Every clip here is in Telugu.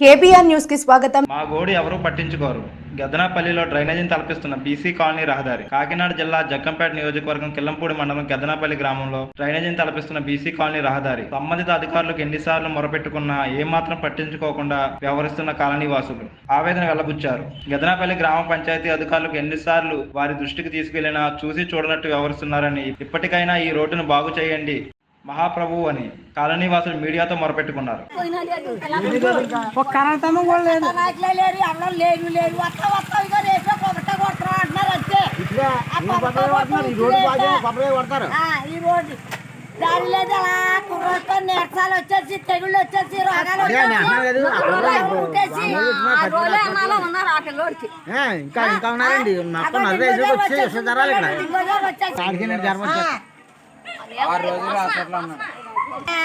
కేబీఆర్ న్యూస్కి స్వాగతం. మా గోడు ఎవరూ పట్టించుకోరు. గద్దనాపల్లిలో డ్రైనేజీని తలపిస్తున్న బీసీ కాలనీ రహదారి కాకినాడ జిల్లా జగ్గంపేట నియోజకవర్గం కిల్లంపూడి మండలం గద్దనాపల్లి గ్రామంలో డ్రైనేజీని తలపిస్తున్న బీసీ కాలనీ రహదారి. సంబంధిత అధికారులకు ఎన్నిసార్లు మొరపెట్టుకున్నా ఏమాత్రం పట్టించుకోకుండా వ్యవహరిస్తున్న కాలనీ వాసులు ఆవేదన వెళ్ళబుచ్చారు. గద్దనాపల్లి గ్రామ పంచాయతీ అధికారులకు ఎన్నిసార్లు వారి దృష్టికి తీసుకెళ్ళినా చూసి చూడనట్టు వ్యవహరిస్తున్నారని ఇప్పటికైనా ఈ రోడ్డును బాగు చేయండి మహాప్రభు అని కాలనీ వాసులు మీడియాతో మొరపెట్టుకున్నారు. దారి లేదు అలా కుర్రతో నీరసాలు వచ్చేసి తెగుళ్ళు వచ్చేసి రోగాలు వచ్చేసి ఉన్నారు ఆ పిల్లోడికి. ఇంకా ఇంకా ఉన్నారండి మొత్తం నలభై వచ్చి విషధారాలు ఇక్కడ ఇంకో రోజు వచ్చేసి. ఆడికి నేను జ్వరం వచ్చేది. ఆ,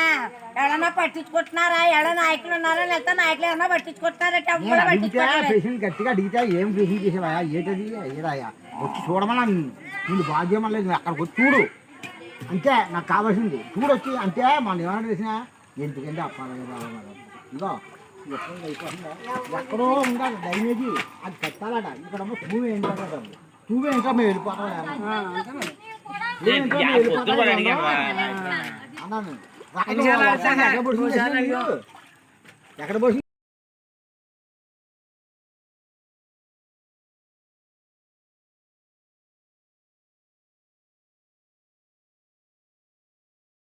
ఎవరన్నా పట్టించుకుంటున్నారా? ఎవడ నాయకులు ఉన్నారా? లేకపోతే నాయకులు ఏమన్నా పట్టించుకుంటున్నారా గట్టిగా అడిగితే ఏం పేషెంట్ చేసావా? ఏంటది? ఏదాయా వచ్చి చూడమన్నా నేను బాగా చేయమలేదు నువ్వు అక్కడికి వచ్చి చూడు. అంతే నాకు కావాల్సింది. చూడు వచ్చి. అంతే మన ఏమైనా చేసినా ఎందుకంటే అప్పాలి ఇదో ఎక్కడ ఉందా డ్రైనేజీ. అది పెట్టాలట. ఇక్కడ టూ ఏంటో మేము వెళ్ళిపోతాం. ఎక్కడ పోసింది